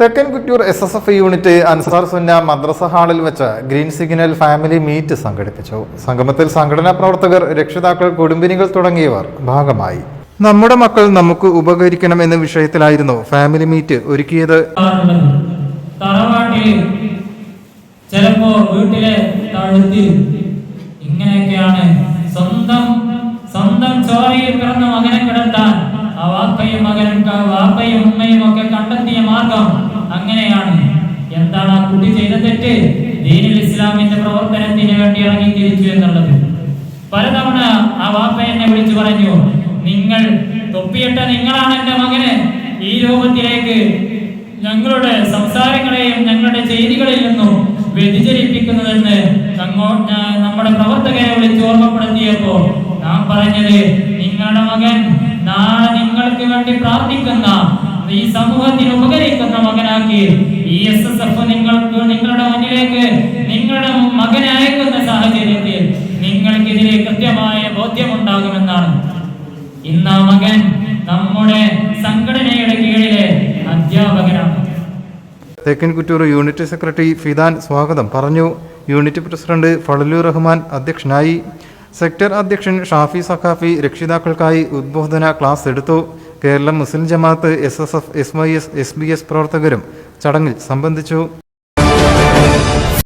Thekkan Kuttoor S S F unit Ansar Sunna Madrasa ഹാളിൽ വെച്ച് green signal family meet സംഘടിപ്പിച്ചു. സംഗമത്തിൽ സംഘടനാ പ്രവർത്തകർ രക്ഷിതാക്കൾ കുടുംബിനികൾ തുടങ്ങിയവർ ഭാഗമായി. നമ്മുടെ മക്കൾ നമുക്ക് ഉപകരിക്കണം എന്ന വിഷയത്തിലായിരുന്നു ഫാമിലി മീറ്റ് ഒരുക്കിയത്. ഇങ്ങനെയൊക്കെയാണ് സ്വന്തം മകനെ ആ വാപ്പയും മകനും വാപ്പയും ഉമ്മയും ഒക്കെ കണ്ടെത്തിയ മാർഗം അങ്ങനെയാണ്. എന്താണ് ആ കുട്ടി ചെയ്ത തെറ്റ്? ദീനുൽ ഇസ്ലാമിന്റെ പ്രവർത്തനത്തിന് വേണ്ടി ഇറങ്ങി തിരിച്ചു എന്നുള്ളത്. പലതവണ ആ വാപ്പ എന്നെ വിളിച്ചു പറഞ്ഞു നിങ്ങൾ തൊപ്പിയിട്ട നിങ്ങളാണ് എന്റെ മകന്. ഈ രൂപത്തിലേക്ക് ഞങ്ങളുടെ സംസാരങ്ങളെയും ഞങ്ങളുടെ ചെയ്തികളിൽ നിന്നും വ്യതിചരിപ്പിക്കുന്നതെന്ന് നമ്മുടെ പ്രവർത്തകരെ വിളിച്ച് ഓർമ്മപ്പെടുത്തിയപ്പോൾ നാം പറഞ്ഞത് നിങ്ങളുടെ മകൻ നാളെ നിങ്ങൾക്ക് വേണ്ടി പ്രാർത്ഥിക്കുന്ന ഈ സമൂഹത്തിന് ഉപകരിക്കുന്ന മകനാക്കി. ഈ എസ് എസ് എഫ് നിങ്ങൾക്ക് നിങ്ങളുടെ മുന്നിലേക്ക് നിങ്ങളുടെ മകനെ അയക്കുന്ന സാഹചര്യത്തിൽ നിങ്ങൾക്കെതിരെ കൃത്യമായ ബോധ്യമുണ്ടാകുമെന്നാണ്. ഇന്ന് ആ മകൻ നമ്മുടെ സംഘടനയുടെ കീഴിലെ അധ്യാപകനാണ്. തെക്കൻ കുറ്റൂർ യൂണിറ്റ് സെക്രട്ടറി ഫിദാൻ സ്വാഗതം പറഞ്ഞു. യൂണിറ്റ് പ്രസിഡന്റ് ഫളലു റഹ്മാൻ അധ്യക്ഷനായി. സെക്ടർ അധ്യക്ഷൻ ഷാഫി സഖാഫി രക്ഷിതാക്കൾക്കായി ഉദ്ബോധന ക്ലാസ് എടുത്തു. Keralam Muslim Jamaath S S F S Y S S B S പ്രവർത്തകരും ചടങ്ങിൽ സംബന്ധിച്ചു.